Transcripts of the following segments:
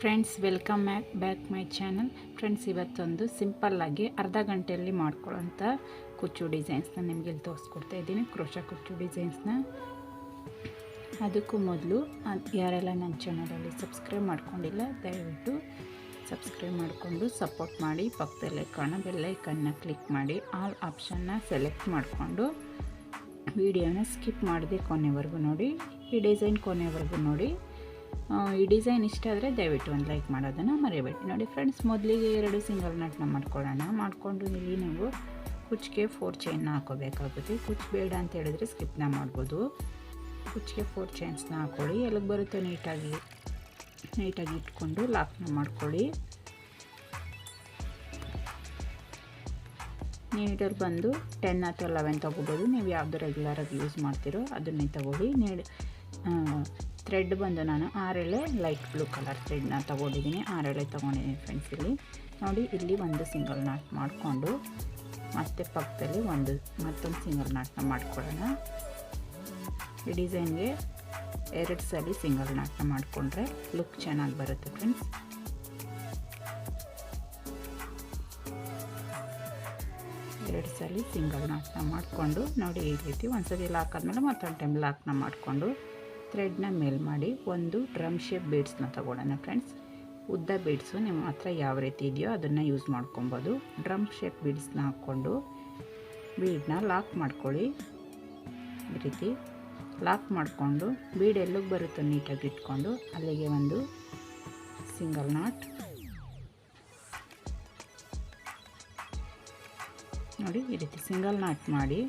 Friends welcome back back my channel friends ಇವತ್ತೊಂದು ಸಿಂಪಲ್ಲಾಗಿ ಅರ್ಧ ಗಂಟೆಯಲ್ಲಿ ಮಾಡ್ಕೊಳ್ಳೋಂಥ ಕುಚ್ಚು ಡಿಸೈನ್ಸ್ನ ನಿಮಗೆ ಇಲ್ಲಿ ತೋರಿಸ್ಕೊಡ್ತಾ ಇದ್ದೀನಿ. ಕ್ರೋಶ ಕುಚ್ಚು ಡಿಸೈನ್ಸ್ನ ಅದಕ್ಕೂ ಮೊದಲು ಯಾರೆಲ್ಲ ನನ್ನ ಚಾನಲಲ್ಲಿ ಸಬ್ಸ್ಕ್ರೈಬ್ ಮಾಡ್ಕೊಂಡಿಲ್ಲ, ದಯವಿಟ್ಟು ಸಬ್ಸ್ಕ್ರೈಬ್ ಮಾಡಿಕೊಂಡು ಸಪೋರ್ಟ್ ಮಾಡಿ. ಪಕ್ಕದಲ್ಲೇ ಕಾಣ ಬೆಲ್ಲೈಕನ್ನ ಕ್ಲಿಕ್ ಮಾಡಿ. ಆಲ್ ಆಪ್ಷನ್ನ ಸೆಲೆಕ್ಟ್ ಮಾಡಿಕೊಂಡು ವಿಡಿಯೋನ ಸ್ಕಿಪ್ ಮಾಡದೆ ಕೊನೆವರೆಗೂ ನೋಡಿ. ಈ ಡಿಸೈನ್ ಕೊನೆವರೆಗೂ ನೋಡಿ. ಈ ಡಿಸೈನ್ ಇಷ್ಟ ಆದರೆ ದಯವಿಟ್ಟು ಒಂದು ಲೈಕ್ ಮಾಡೋದನ್ನು ಮರಿಬೇಡಿ. ನೋಡಿ ಫ್ರೆಂಡ್ಸ್, ಮೊದಲಿಗೆ ಎರಡು ಸಿಂಗಲ್ ನಟ್ನ ಮಾಡ್ಕೊಳ್ಳೋಣ. ಮಾಡಿಕೊಂಡು ಇಲ್ಲಿ ನಾವು ಕುಚ್ಚಿಗೆ ಫೋರ್ ಚೈನ್ನ ಹಾಕೋಬೇಕಾಗುತ್ತೆ. ಕುಚ್ ಬೇಡ ಅಂತ ಹೇಳಿದ್ರೆ ಸ್ಕಿಪ್ನ ಮಾಡ್ಬೋದು. ಕುಚ್ಚಿಗೆ ಫೋರ್ ಚೈನ್ಸ್ನ ಹಾಕ್ಕೊಳ್ಳಿ ಎಲ್ಲಿಗೆ ಬರುತ್ತೋ ನೀಟಾಗಿ ನೀಟಾಗಿ ಇಟ್ಕೊಂಡು ಲಾಕ್ನ ಮಾಡ್ಕೊಳ್ಳಿ. ನೀಡಲ್ಲಿ ಬಂದು ಟೆನ್ ಅಥವಾ ಲೆವೆನ್ ತೊಗೋಬೋದು. ನೀವು ಯಾವುದು ರೆಗ್ಯುಲರಾಗಿ ಯೂಸ್ ಮಾಡ್ತೀರೋ ಅದನ್ನೇ ತಗೊಳ್ಳಿ. ನೀಡ್ ಥ್ರೆಡ್ ಬಂದು ನಾನು ಆರೆಳೆ ಲೈಟ್ ಬ್ಲೂ ಕಲರ್ ಥ್ರೆಡ್ನ ತೊಗೊಂಡಿದ್ದೀನಿ. ಆರೆಳೆ ತೊಗೊಂಡಿದ್ದೀನಿ ಫ್ರೆಂಡ್ಸ್ ಇಲ್ಲಿ. ನೋಡಿ, ಇಲ್ಲಿ ಒಂದು ಸಿಂಗಲ್ ನಾಟ್ ಮಾಡಿಕೊಂಡು ಮತ್ತೆ ಪಕ್ಕದಲ್ಲಿ ಒಂದು ಮತ್ತೊಂದು ಸಿಂಗಲ್ ನಾಟ್ನ ಮಾಡ್ಕೊಳ್ಳೋಣ. ಈ ಡಿಸೈನ್ಗೆ ಎರಡು ಸಲ ಸಿಂಗಲ್ ನಾಟ್ನ ಮಾಡಿಕೊಂಡ್ರೆ ಲುಕ್ ಚೆನ್ನಾಗಿ ಬರುತ್ತೆ ಫ್ರೆಂಡ್ಸ್ ಎರಡು ಸಲ ಸಿಂಗಲ್ ನಾಟ್ನ ಮಾಡಿಕೊಂಡು ನೋಡಿ ಈ ರೀತಿ. ಒಂದು ಲಾಕ್ ಆದಮೇಲೆ ಮತ್ತೊಂದು ಟೈಮ್ ಲಾಕ್ನ ಮಾಡಿಕೊಂಡು ಥ್ರೆಡ್ನ ಮೇಲ್ ಮಾಡಿ ಒಂದು ಡ್ರಮ್ ಶೇಪ್ ಬೀಡ್ಸ್ನ ತೊಗೊಳ್ಳೋಣ ಫ್ರೆಂಡ್ಸ್ ಉದ್ದ ಬೀಡ್ಸು ನಿಮ್ಮ ಹತ್ರ ಯಾವ ರೀತಿ ಇದೆಯೋ ಅದನ್ನು ಯೂಸ್ ಮಾಡ್ಕೊಬೋದು. ಡ್ರಮ್ ಶೇಪ್ ಬೀಡ್ಸ್ನ ಹಾಕ್ಕೊಂಡು ಬೀಡನ್ನ ಲಾಕ್ ಮಾಡ್ಕೊಳ್ಳಿ. ಈ ರೀತಿ ಲಾಕ್ ಮಾಡಿಕೊಂಡು ಬೀಡ್ ಎಲ್ಲಿಗೆ ಬರುತ್ತೋ ನೀಟಾಗಿ ಇಟ್ಕೊಂಡು ಅಲ್ಲಿಗೆ ಒಂದು ಸಿಂಗಲ್ ನಾಟ್ ನೋಡಿ ಈ ರೀತಿ ಸಿಂಗಲ್ ನಾಟ್ ಮಾಡಿ.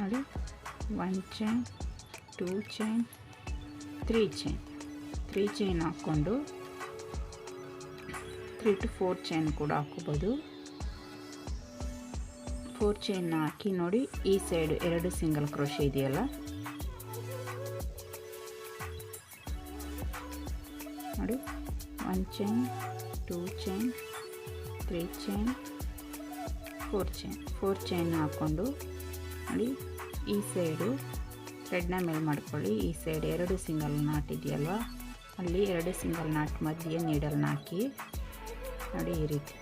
ನೋಡಿ one chain two chain, three chain three chain ಹಾಕ್ಕೊಂಡು ತ್ರೀ ಟು ಫೋರ್ ಚೈನ್ ಕೂಡ ಹಾಕೋಬೋದು ಫೋರ್ ಚೈನ್ ಹಾಕಿ ನೋಡಿ, ಈ ಸೈಡ್ ಎರಡು ಸಿಂಗಲ್ ಕ್ರೋಶೆ ಇದೆಯಲ್ಲ? ನೋಡಿ, one chain, two chain, three chain, four chain four chain ಹಾಕ್ಕೊಂಡು ನೋಡಿ, ಈ ಸೈಡು ಥ್ರೆಡ್ನ ಮೇಲೆ ಮಾಡ್ಕೊಳ್ಳಿ. ಈ ಸೈಡ್ ಎರಡು ಸಿಂಗಲ್ ನಾಟ್ ಇದೆಯಲ್ವ? ಅಲ್ಲಿ ಎರಡು ಸಿಂಗಲ್ ನಾಟ್ ಮಧ್ಯೆ ನೀಡಲ್ನ ಹಾಕಿ. ನೋಡಿ ಈ ರೀತಿ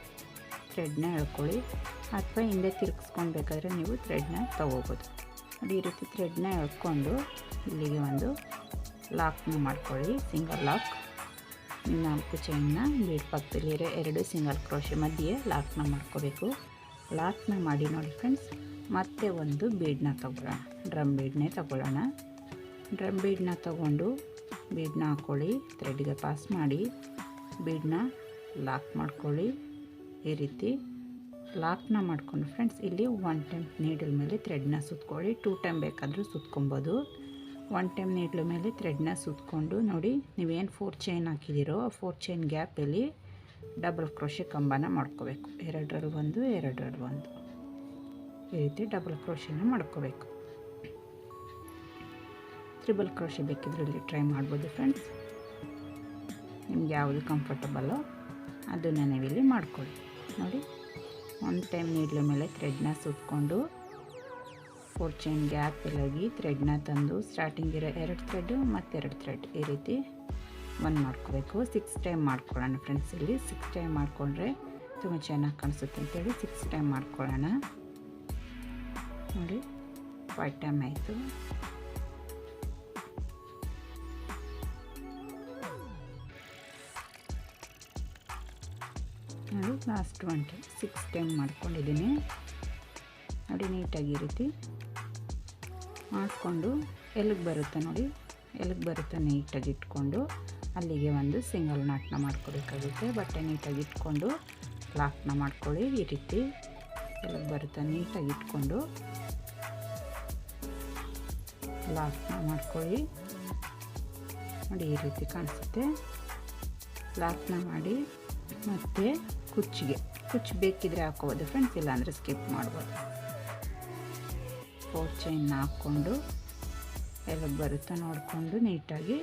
ಥ್ರೆಡ್ನ ಎಳ್ಕೊಳ್ಳಿ. ಅಥವಾ ಹಿಂದೆ ತಿರುಗಿಸ್ಕೊಳ್ಬೇಕಾದ್ರೆ ನೀವು ಥ್ರೆಡ್ನ ತೊಗೋಬೋದು. ನೋಡಿ ಈ ರೀತಿ ಥ್ರೆಡ್ನ ಎಳ್ಕೊಂಡು ಇಲ್ಲಿಗೆ ಒಂದು ಲಾಕ್ನ ಮಾಡ್ಕೊಳ್ಳಿ. ಸಿಂಗಲ್ ಲಾಕ್ ನಾಲ್ಕು ಚೈನ್ನ ಬೀಡ್ ಪಕ್ಕದಲ್ಲಿರೋ ಎರಡು ಸಿಂಗಲ್ ಕ್ರೋಶೆ ಮಧ್ಯೆ ಲಾಕ್ನ ಮಾಡ್ಕೋಬೇಕು. ಲಾಕ್ನ ಮಾಡಿ ನೋಡಿ ಫ್ರೆಂಡ್ಸ್ ಮತ್ತೆ ಒಂದು ಬೀಡನ್ನ ತಗೊಳ್ಳೋಣ ಡ್ರಮ್ ಬೀಡನ್ನೇ ತಗೊಳ್ಳೋಣ. ಡ್ರಮ್ ಬೀಡನ್ನ ತಗೊಂಡು ಬೀಡನ್ನ ಹಾಕ್ಕೊಳ್ಳಿ ಥ್ರೆಡ್ಗೆ ಪಾಸ್ ಮಾಡಿ, ಬೀಡನ್ನ ಲಾಕ್ ಮಾಡ್ಕೊಳ್ಳಿ. ಈ ರೀತಿ ಲಾಕ್ನ ಮಾಡ್ಕೊಂಡು ಫ್ರೆಂಡ್ಸ್, ಇಲ್ಲಿ ಒನ್ ಟೈಮ್ ನೀಡಲ್ ಮೇಲೆ ಥ್ರೆಡ್ನ ಸುತ್ಕೊಳ್ಳಿ. ಟೂ ಟೈಮ್ ಬೇಕಾದರೂ ಸುತ್ಕೊಬೋದು. ಒನ್ ಟೈಮ್ ನೀಡ್ಲ ಮೇಲೆ ಥ್ರೆಡ್ನ ಸುತ್ಕೊಂಡು ನೋಡಿ, ನೀವೇನು ಫೋರ್ ಚೈನ್ ಹಾಕಿದ್ದೀರೋ ಆ ಫೋರ್ ಚೈನ್ ಗ್ಯಾಪಲ್ಲಿ ಡಬಲ್ ಕ್ರೋಶೆ ಕಂಬನ ಮಾಡ್ಕೋಬೇಕು. ಎರಡರಲ್ಲಿ ಒಂದು ಎರಡರಲ್ಲಿ ಒಂದು. ಈ ರೀತಿ ಡಬಲ್ ಕ್ರೋಶೆನ ಮಾಡ್ಕೋಬೇಕು. ತ್ರಿಬಲ್ ಕ್ರೋಶಿ ಬೇಕಿದ್ರೆ ಇಲ್ಲಿ ಟ್ರೈ ಮಾಡ್ಬೋದು ಫ್ರೆಂಡ್ಸ್ ನಿಮ್ಗೆ ಯಾವುದು ಕಂಫರ್ಟಬಲ್ಲೋ ಅದನ್ನು ನೀವಿಲ್ಲಿ ಮಾಡ್ಕೊಳ್ಳಿ. ನೋಡಿ ಒಂದು ಟೈಮ್ ನೀಡ್ಲ ಮೇಲೆ ಥ್ರೆಡ್ನ ಸುತ್ಕೊಂಡು ಫೋರ್ ಚೈನ್ ಗ್ಯಾಪ್ ಇಲ್ಲಾಗಿ ಥ್ರೆಡ್ನ ತಂದು ಸ್ಟಾರ್ಟಿಂಗ್ ಇರೋ ಎರಡು ಥ್ರೆಡ್ ಮತ್ತೆರಡು ಥ್ರೆಡ್ ಈ ರೀತಿ ಒಂದು ಮಾಡ್ಕೋಬೇಕು. ಸಿಕ್ಸ್ ಟೈಮ್ ಮಾಡ್ಕೊಳ್ಳೋಣ ಫ್ರೆಂಡ್ಸ್ ಇಲ್ಲಿ. ಸಿಕ್ಸ್ ಟೈಮ್ ಮಾಡಿಕೊಂಡ್ರೆ ತುಂಬ ಚೆನ್ನಾಗಿ ಕಾಣಿಸುತ್ತೆ ಅಂತೇಳಿ ಸಿಕ್ಸ್ ಟೈಮ್ ಮಾಡ್ಕೊಳ್ಳೋಣ. ನೋಡಿ ಫೈವ್ ಟೈಮ್ ಆಯಿತು. ನೋಡಿ last one time six time ಮಾಡ್ಕೊಂಡಿದ್ದೀನಿ. ನೋಡಿ ನೀಟಾಗಿ ಈ ರೀತಿ ಮಾಡಿಕೊಂಡು ಎಲ್ಲಿಗೆ ಬರುತ್ತೆ ನೋಡಿ ಎಲ್ಲಿಗೆ ಬರುತ್ತೆ ನೀಟಾಗಿ ಇಟ್ಕೊಂಡು, ಅಲ್ಲಿಗೆ ಒಂದು ಸಿಂಗಲ್ ನಾಟ್ನ ಮಾಡ್ಕೋಬೇಕಾಗುತ್ತೆ. ಬಟ್ಟೆ ನೀಟಾಗಿ ಇಟ್ಕೊಂಡು ಲಾಕ್ನ ಮಾಡ್ಕೊಳ್ಳಿ ಈ ರೀತಿ. ಬರುತ್ತೆ ನೀಟಾಗಿ ಇಟ್ಕೊಂಡು ಲಾಕ್ನ ಮಾಡ್ಕೊಳ್ಳಿ. ನೋಡಿ ಈ ರೀತಿ ಕಾಣಿಸುತ್ತೆ. ಲಾಕ್ನ ಮಾಡಿ ಮತ್ತು ಕುಚ್ಚಿಗೆ. ಕುಚ್ಚು ಬೇಕಿದ್ರೆ ಹಾಕೋಬೋದು ಫ್ರೆಂಡ್ಸ್, ಇಲ್ಲಾಂದರೆ ಸ್ಕಿಪ್ ಮಾಡ್ಬೋದು. ಫೋರ್ ಚೈನ್ ಹಾಕ್ಕೊಂಡು ಎಲ್ಲ ಬರುತ್ತಾ ನೋಡಿಕೊಂಡು ನೀಟಾಗಿ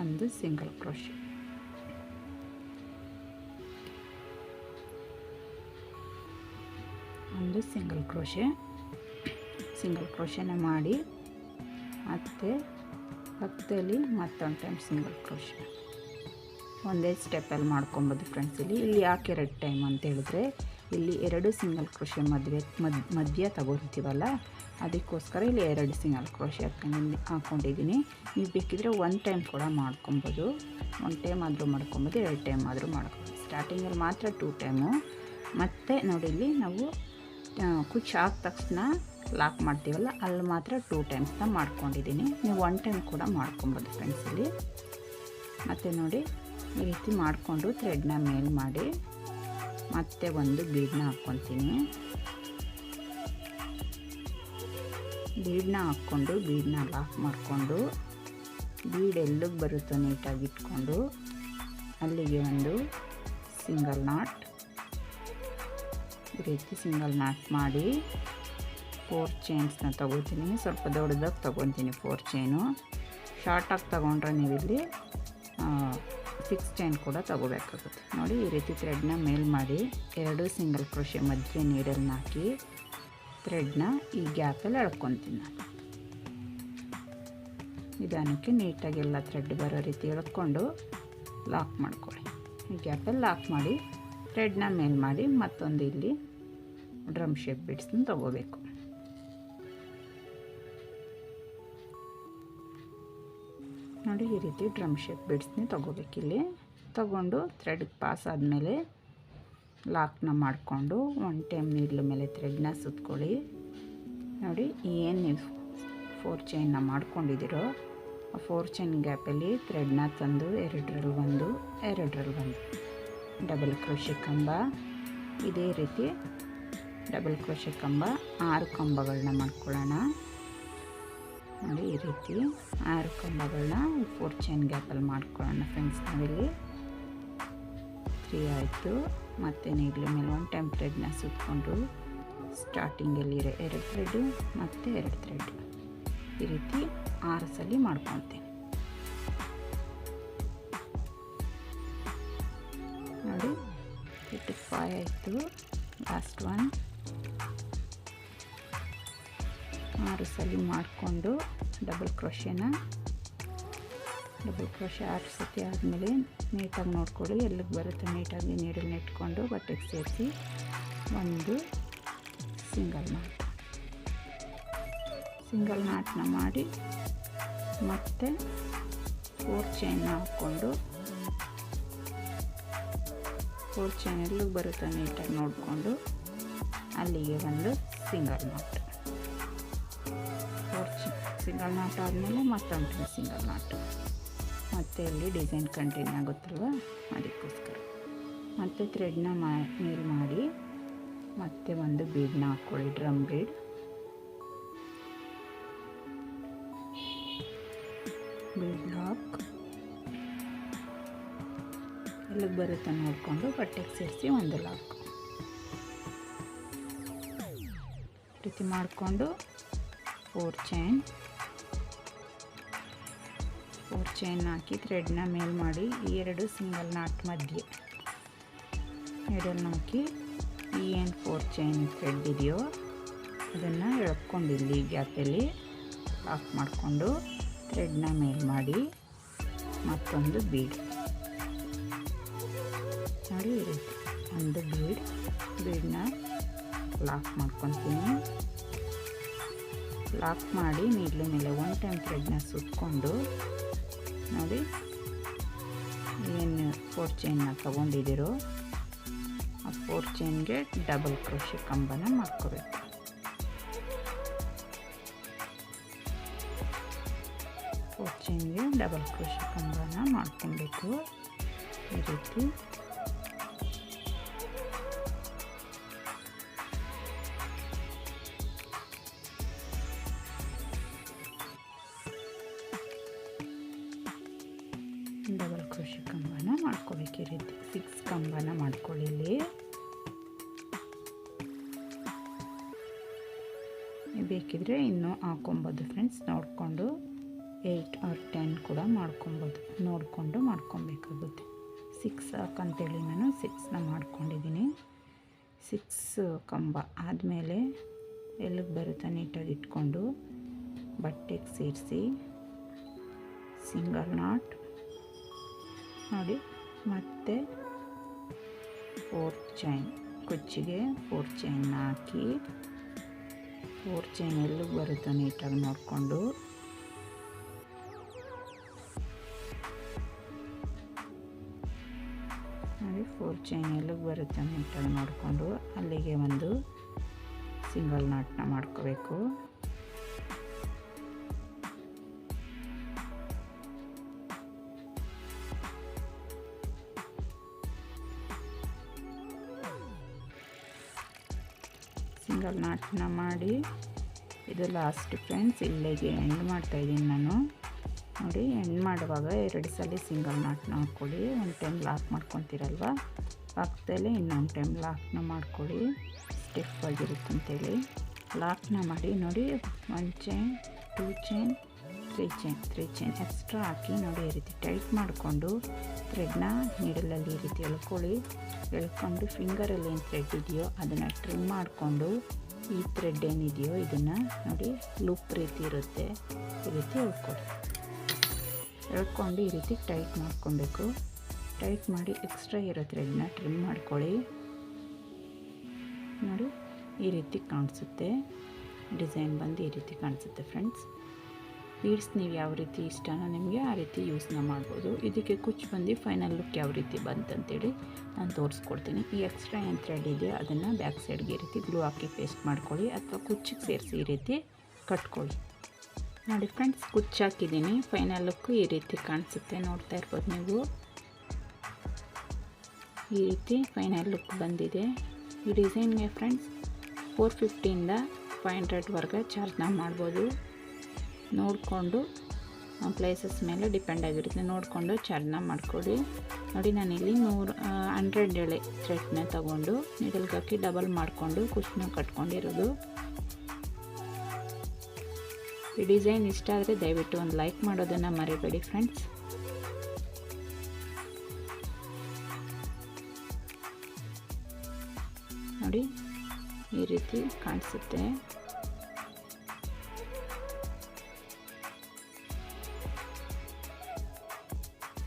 ಒಂದು ಸಿಂಗಲ್ ಕ್ರೋಶೆ ಒಂದು ಸಿಂಗಲ್ ಕ್ರೋಶೆ. ಸಿಂಗಲ್ ಕ್ರೋಶೆನ ಮಾಡಿ ಮತ್ತು ಪಕ್ಕದಲ್ಲಿ ಮತ್ತೊಂದು ಟೈಮ್ ಸಿಂಗಲ್ ಕ್ರೋಶೆ. ಒಂದೇ ಸ್ಟೆಪ್ಪಲ್ಲಿ ಮಾಡ್ಕೊಬೋದು ಫ್ರೆಂಡ್ಸ್ ಇಲ್ಲಿ. ಇಲ್ಲಿ ಯಾಕೆ ಎರಡು ಟೈಮ್ ಅಂತ ಹೇಳಿದ್ರೆ, ಇಲ್ಲಿ ಎರಡು ಸಿಂಗಲ್ ಕ್ರೋಶೆ ಮದುವೆ, ಮದ್ ಮಧ್ಯ ತಗೊಳ್ತೀವಲ್ಲ ಅದಕ್ಕೋಸ್ಕರ ಇಲ್ಲಿ ಎರಡು ಸಿಂಗಲ್ ಕ್ರೋಶೆ ಹಾಕೊಂಡು ಹಾಕ್ಕೊಂಡಿದ್ದೀನಿ ನೀವು ಬೇಕಿದ್ರೆ ಒಂದು ಟೈಮ್ ಕೂಡ ಮಾಡ್ಕೊಬೋದು. ಒನ್ ಟೈಮ್ ಆದರೂ ಮಾಡ್ಕೊಬೋದು, ಎರಡು ಟೈಮ್ ಆದರೂ ಮಾಡ್ಕೊಬೋದು. ಸ್ಟಾರ್ಟಿಂಗಲ್ಲಿ ಮಾತ್ರ ಟೂ ಟೈಮು ಮತ್ತು ನೋಡಿ ಇಲ್ಲಿ ನಾವು ಕುಚ್ಚು ಆದ ತಕ್ಷಣ ಲಾಕ್ ಮಾಡ್ತೀವಲ್ಲ, ಅಲ್ಲಿ ಮಾತ್ರ ಟೂ ಟೈಮ್ಸ್ನ ಮಾಡ್ಕೊಂಡಿದ್ದೀನಿ. ನೀವು ಒನ್ ಟೈಮ್ ಕೂಡ ಮಾಡ್ಕೊಬೋದು ಫ್ರೆಂಡ್ಸ್ ಇಲ್ಲಿ ಮತ್ತು ನೋಡಿ, ಈ ರೀತಿ ಮಾಡಿಕೊಂಡು ಥ್ರೆಡ್ನ ಮೇಲ್ ಮಾಡಿ, ಮತ್ತೆ ಒಂದು ಬೀಡನ್ನ ಹಾಕ್ಕೊತೀನಿ. ಬೀಡನ್ನ ಹಾಕ್ಕೊಂಡು ಬೀಡನ್ನ ಲಾಕ್ ಮಾಡಿಕೊಂಡು ಬೀಡ್ ಎಲ್ಲಿಗೆ ಬರುತ್ತೋ ನೀಟಾಗಿ ಇಟ್ಕೊಂಡು, ಅಲ್ಲಿಗೆ ಒಂದು ಸಿಂಗಲ್ ನಾಟ್ ಈ ರೀತಿ ಸಿಂಗಲ್ ನಾಟ್ ಮಾಡಿ ಫೋರ್ ಚೈನ್ಸ್ನ ತೊಗೋತೀನಿ ಸ್ವಲ್ಪ ದೊಡ್ಡದಾಗಿ ತೊಗೊತೀನಿ ಫೋರ್ ಚೈನು. ಶಾರ್ಟಾಗಿ ತೊಗೊಂಡ್ರೆ ನೀವಿಲ್ಲಿ ಸಿಕ್ಸ್ ಚೈನ್ ಕೂಡ ತೊಗೋಬೇಕಾಗುತ್ತೆ. ನೋಡಿ, ಈ ರೀತಿ ಥ್ರೆಡ್ನ ಮೇಲ್ ಮಾಡಿ ಎರಡು ಸಿಂಗಲ್ ಕ್ರೋಶೆ ಮಧ್ಯೆ ನೀಡಲ್ನ ಹಾಕಿ ಥ್ರೆಡ್ನ ಈ ಗ್ಯಾಪಲ್ಲಿ ಎಳ್ಕೊತೀನಿ ನಾನು. ನಿಧಾನಕ್ಕೆ ನೀಟಾಗಿ ಎಲ್ಲ ಥ್ರೆಡ್ ಬರೋ ರೀತಿ ಎಳ್ಕೊಂಡು ಲಾಕ್ ಮಾಡ್ಕೊಳ್ಳಿ. ಈ ಗ್ಯಾಪಲ್ಲಿ ಲಾಕ್ ಮಾಡಿ ಥ್ರೆಡ್ನ ಮೇಲ್ ಮಾಡಿ ಮತ್ತೊಂದು ಇಲ್ಲಿ ಡ್ರಮ್ ಶೇಪ್ ಬಿಡ್ಸ್ನ ತಗೋಬೇಕು. ನೋಡಿ, ಈ ರೀತಿ ಡ್ರಮ್ ಶೇಪ್ ಬೀಡ್ಸ್ನ ತಗೋಬೇಕು ಇಲ್ಲಿ. ತಗೊಂಡು ಥ್ರೆಡ್ಗೆ ಪಾಸ್ ಆದಮೇಲೆ ಲಾಕ್ನ ಮಾಡಿಕೊಂಡು ಒನ್ ಟೈಮ್ ನೀಡ್ಲ ಮೇಲೆ ಥ್ರೆಡ್ನ ಸುತ್ಕೊಳ್ಳಿ. ನೋಡಿ, ಏನು ನೀವು ಫೋರ್ ಚೈನ್ನ ಮಾಡ್ಕೊಂಡಿದ್ದೀರೋ, ಆ ಫೋರ್ ಚೈನ್ ಗ್ಯಾಪಲ್ಲಿ ಥ್ರೆಡ್ನ ತಂದು ಎರಡರಲ್ಲಿ ಒಂದು ಎರಡರಲ್ಲಿ ಒಂದು. ಡಬಲ್ ಕ್ರೋಶಿ ಕಂಬ. ಇದೇ ರೀತಿ ಡಬಲ್ ಕ್ರೋಶೆ ಕಂಬ, ಆರು ಕಂಬಗಳನ್ನ ಮಾಡ್ಕೊಳ್ಳೋಣ. ನೋಡಿ, ಈ ರೀತಿ ಆರು ಕಂಬಗಳನ್ನ ಫೋರ್ ಚೈನ್ ಗ್ಯಾಪಲ್ಲಿ ಮಾಡ್ಕೊಳ್ಳೋಣ ಫ್ರೆಂಡ್ಸ್ ನಾವಿಲ್ಲಿ. ತ್ರೀ ಆಯಿತು. ಮತ್ತು ನೀಡ್ಲ ಮೇಲೆ ಒನ್ ಟೈಮ್ ಥ್ರೆಡ್ನ ಸುತ್ತಕೊಂಡು ಸ್ಟಾರ್ಟಿಂಗಲ್ಲಿ ಎರಡು ಥ್ರೆಡ್ಡು ಮತ್ತು ಎರಡು ಥ್ರೆಡ್ ಈ ರೀತಿ ಆರು ಸಲ ಮಾಡ್ಕೊತೀನಿ ನೋಡಿ ಇಟ್ಟು ಫೈ ಆಯಿತು. ಲಾಸ್ಟ್ ಒನ್ ಆರು ಸಲ ಮಾಡಿಕೊಂಡು ಡಬಲ್ ಕ್ರೋಶೆನ ಡಬಲ್ ಕ್ರೋಶೆ ಆರು ಸತಿ ಆದಮೇಲೆ ನೀಟಾಗಿ ನೋಡ್ಕೊಳ್ಳಿ ಎಲ್ಲಿಗೆ ಬರುತ್ತೆ ನೀಟಾಗಿ ನೀಡಲ್ಲಿ ನೆಟ್ಕೊಂಡು ಬಟ್ಟೆಗೆ ಸೇರಿಸಿ ಒಂದು ಸಿಂಗಲ್ ನಾಟ್ ಸಿಂಗಲ್ ನಾಟ್ನ ಮಾಡಿ ಮತ್ತೆ ಫೋರ್ ಚೈನ್ ಹಾಕ್ಕೊಂಡು ಫೋರ್ ಚೈನ್ ಎಲ್ಲಿಗೆ ಬರುತ್ತೆ ನೀಟಾಗಿ ನೋಡಿಕೊಂಡು ಅಲ್ಲಿಗೆ ಒಂದು ಸಿಂಗಲ್ ನಾಟ್ ಸಿಂಗಲ್ ನಾಟ್ ಆದಮೇಲೆ ಮತ್ತೊಂದು ಸಿಂಗಲ್ ನಾಟು. ಮತ್ತೆ ಇಲ್ಲಿ ಡಿಸೈನ್ ಕಂಟಿನ್ಯೂ ಆಗುತ್ತಲ್ವ? ಅದಕ್ಕೋಸ್ಕರ. ಮತ್ತು ಥ್ರೆಡ್ನ ಮಾ ನೀರು ಮಾಡಿ, ಮತ್ತೆ ಒಂದು ಬೀಡನ್ನ ಹಾಕ್ಕೊಳ್ಳಿ ಡ್ರಮ್ ಬೀಡ್ ಬೀಡ್ ಲಾಕ್ ಎಲ್ಲಿಗೆ ಬರುತ್ತೆ ನೋಡಿಕೊಂಡು ಬಟ್ಟೆಗೆ ಸೇರಿಸಿ ಒಂದು ಲಾಕ್ ರೀತಿ ಮಾಡಿಕೊಂಡು ಫೋರ್ ಚೈನ್ ಫೋರ್ ಚೈನ್ ಹಾಕಿ ಥ್ರೆಡ್ನ ಮೇಲ್ ಮಾಡಿ ಈ ಎರಡು ಸಿಂಗಲ್ ನಾಟ್ ಮಧ್ಯೆ. ಎರಡನ್ನ ಹಾಕಿ ಈ ಏನು ಫೋರ್ ಚೈನ್ ಥ್ರೆಡ್ ಇದೆಯೋ ಅದನ್ನು ಈ ಗ್ಯಾಪಲ್ಲಿ ಲಾಕ್ ಮಾಡಿಕೊಂಡು ಥ್ರೆಡ್ನ ಮೇಲ್ ಮಾಡಿ ಮತ್ತೊಂದು ಬೀಡ್. ನೋಡಿ, ಒಂದು ಬೀಡ್. ಬೀಡನ್ನ ಲಾಕ್ ಮಾಡ್ಕೊತೀನಿ. ಲಾಕ್ ಮಾಡಿ ನೀಡ್ಲ ಮೇಲೆ ಒನ್ ಟೈಮ್ ಥ್ರೆಡ್ನ ಸುತ್ತಕೊಂಡು ನೋಡಿ. ಏನು ಫೋರ್ ಚೈನ್ನ ತೊಗೊಂಡಿದ್ದೀರೋ ಆ ಫೋರ್ ಚೈನ್ಗೆ ಡಬಲ್ ಕ್ರೋಶಿ ಕಂಬನ ಮಾಡ್ಕೋಬೇಕು. ಫೋರ್ ಚೈನ್ಗೆ ಡಬಲ್ ಕ್ರೋಶಿ ಕಂಬನ ಮಾಡ್ಕೊಬೇಕು. ಈ ರೀತಿ ಡಬಲ್ ಕ್ರೋಶಿ ಕಂಬನ ಮಾಡ್ಕೋಬೇಕು ರೀತಿ. ಸಿಕ್ಸ್ ಕಂಬನ ಮಾಡ್ಕೊಳ್ಳಿ ಇಲ್ಲಿ. ಬೇಕಿದ್ರೆ ಇನ್ನೂ ಹಾಕೊಬೋದು ಫ್ರೆಂಡ್ಸ್ ನೋಡಿಕೊಂಡು ಏಯ್ಟ್ ಆರ್ ಟೆನ್ ಕೂಡ ಮಾಡ್ಕೊಬೋದು. ನೋಡಿಕೊಂಡು ಮಾಡ್ಕೊಬೇಕಾಗುತ್ತೆ. ಸಿಕ್ಸ್ ಹಾಕಂತೇಳಿ ನಾನು ಸಿಕ್ಸ್ನ ಮಾಡ್ಕೊಂಡಿದ್ದೀನಿ. ಸಿಕ್ಸ್ ಕಂಬ ಆದಮೇಲೆ ಎಲ್ಲಿಗೆ ಬರುತ್ತೆ ನೀಟಾಗಿ ಇಟ್ಕೊಂಡು ಬಟ್ಟೆಗೆ ಸೇರಿಸಿ, ಸಿಂಗಲ್ ನಾಟ್ ನೋಡಿ. ಮತ್ತೆ ಫೋರ್ ಚೈನ್ ಕುಚ್ಚಿಗೆ ಫೋರ್ ಚೈನ್ ಹಾಕಿ. ಫೋರ್ ಚೈನ್ ಎಲ್ಲಿಗೆ ಬರುತ್ತೆ ನೀಟಾಗಿ ನೋಡಿಕೊಂಡು. ನೋಡಿ ಫೋರ್ ಚೈನ್ ಎಲ್ಲಿಗೆ ಬರುತ್ತೆ ನೀಟಾಗಿ ನೋಡಿಕೊಂಡು. ಅಲ್ಲಿಗೆ ಒಂದು ಸಿಂಗಲ್ ನಾಟ್ನ ಮಾಡ್ಕೋಬೇಕು. ನಾಟ್ನ ಮಾಡಿ. ಇದು ಲಾಸ್ಟ್ ಫ್ರೆಂಡ್ಸ್ ಇಲ್ಲಿಗೆ ಎಂಡ್ ಮಾಡ್ತಾಯಿದ್ದೀನಿ ನಾನು. ನೋಡಿ ಎಂಡ್ ಮಾಡುವಾಗ ಎರಡು ಸಲ ಸಿಂಗಲ್ ನಾಟ್ನ ಹಾಕ್ಕೊಳ್ಳಿ. ಒಂದು ಟೈಮ್ ಲಾಕ್ ಮಾಡ್ಕೊತೀರಲ್ವ? ಪಕ್ಕದಲ್ಲೇ ಇನ್ನೊಂದು ಟೈಮ್ ಲಾಕ್ನ ಮಾಡ್ಕೊಳ್ಳಿ. ಸ್ಟಿಫ್ ಆಗಿರುತ್ತೆ ಅಂತೇಳಿ ಲಾಕ್ನ ಮಾಡಿ ನೋಡಿ one chain two chain three chain three chain extra ಹಾಕಿ ನೋಡಿ ಈ ರೀತಿ ಟೈಟ್ ಮಾಡಿಕೊಂಡು ಥ್ರೆಡ್ನ ನೀಡಲಲ್ಲಿ ಈ ರೀತಿ ಎಳ್ಕೊಳ್ಳಿ. ಎಳ್ಕೊಂಡು ಫಿಂಗರಲ್ಲಿ ಏನು ಥ್ರೆಡ್ ಇದೆಯೋ ಅದನ್ನು ಟ್ರಿಮ್ ಮಾಡಿಕೊಂಡು ಈ ಥ್ರೆಡ್ ಏನಿದೆಯೋ ಇದನ್ನು ನೋಡಿ ಲೂಪ್ ರೀತಿ ಇರುತ್ತೆ. ಈ ರೀತಿ ಎಳ್ಕೊಳ್ಳಿ. ಎಳ್ಕೊಂಡು ಈ ರೀತಿ ಟೈಟ್ ಮಾಡ್ಕೊಬೇಕು. ಟೈಟ್ ಮಾಡಿ ಎಕ್ಸ್ಟ್ರಾ ಇರೋ ಥ್ರೆಡ್ನ ಟ್ರಿಮ್ ಮಾಡ್ಕೊಳ್ಳಿ. ನೋಡಿ ಈ ರೀತಿ ಕಾಣಿಸುತ್ತೆ. ಡಿಸೈನ್ ಬಂದು ಈ ರೀತಿ ಕಾಣಿಸುತ್ತೆ ಫ್ರೆಂಡ್ಸ್ ಬೀಡ್ಸ್ ನೀವು ಯಾವ ರೀತಿ ಇಷ್ಟನೋ ನಿಮಗೆ ಆ ರೀತಿ ಯೂಸ್ನ ಮಾಡ್ಬೋದು. ಇದಕ್ಕೆ ಕುಚ್ಚು ಬಂದು ಫೈನಲ್ ಲುಕ್ ಯಾವ ರೀತಿ ಬಂತಂತೇಳಿ ನಾನು ತೋರಿಸ್ಕೊಡ್ತೀನಿ. ಈ ಎಕ್ಸ್ಟ್ರಾ ಏನು ಥ್ರೆಡ್ ಇದೆ, ಅದನ್ನು ಬ್ಯಾಕ್ ಸೈಡ್ಗೆ ಈ ರೀತಿ ಗ್ಲೂ ಹಾಕಿ ಪೇಸ್ಟ್ ಮಾಡ್ಕೊಳ್ಳಿ ಅಥವಾ ಕುಚ್ಚಿಗೆ ಸೇರಿಸಿ ಈ ರೀತಿ ಕಟ್ಕೊಳ್ಳಿ. ನೋಡಿ ಫ್ರೆಂಡ್ಸ್, ಕುಚ್ಚು ಹಾಕಿದ್ದೀನಿ. ಫೈನಲ್ ಲುಕ್ಕು ಈ ರೀತಿ ಕಾಣಿಸುತ್ತೆ, ನೋಡ್ತಾ ಇರ್ಬೋದು ನೀವು. ಈ ರೀತಿ ಫೈನಲ್ ಲುಕ್ ಬಂದಿದೆ. ಈ ಡಿಸೈನ್ಗೆ ಫ್ರೆಂಡ್ಸ್, ಫೋರ್ ಫಿಫ್ಟಿಯಿಂದ ಫೈವ್ ಹಂಡ್ರೆಡ್ವರೆಗೆ ಚಾರ್ಜ್ನ ಮಾಡ್ಬೋದು. ನೋಡಿಕೊಂಡು ಪ್ಲೇಸಸ್ ಮೇಲೆ ಡಿಪೆಂಡ್ ಆಗಿರುತ್ತೆ. ನೋಡಿಕೊಂಡು ಚಾರ್ಜ್ನ ಮಾಡ್ಕೊಳ್ಳಿ. ನೋಡಿ ನಾನಿಲ್ಲಿ ನೂರು ಹಂಡ್ರೆಡ್ ಎಳೆ ಥ್ರೆಡ್ನ ತಗೊಂಡು ನೀಡಲ್ಗೆ ಹಾಕಿ ಡಬಲ್ ಮಾಡಿಕೊಂಡು ಕುಚ್ನ ಕಟ್ಕೊಂಡಿರೋದು. ಈ ಡಿಸೈನ್ ಇಷ್ಟ ಆದರೆ ದಯವಿಟ್ಟು ಒಂದು ಲೈಕ್ ಮಾಡೋದನ್ನು ಮರಿಬೇಡಿ ಫ್ರೆಂಡ್ಸ್ ನೋಡಿ ಈ ರೀತಿ ಕಾಣಿಸುತ್ತೆ.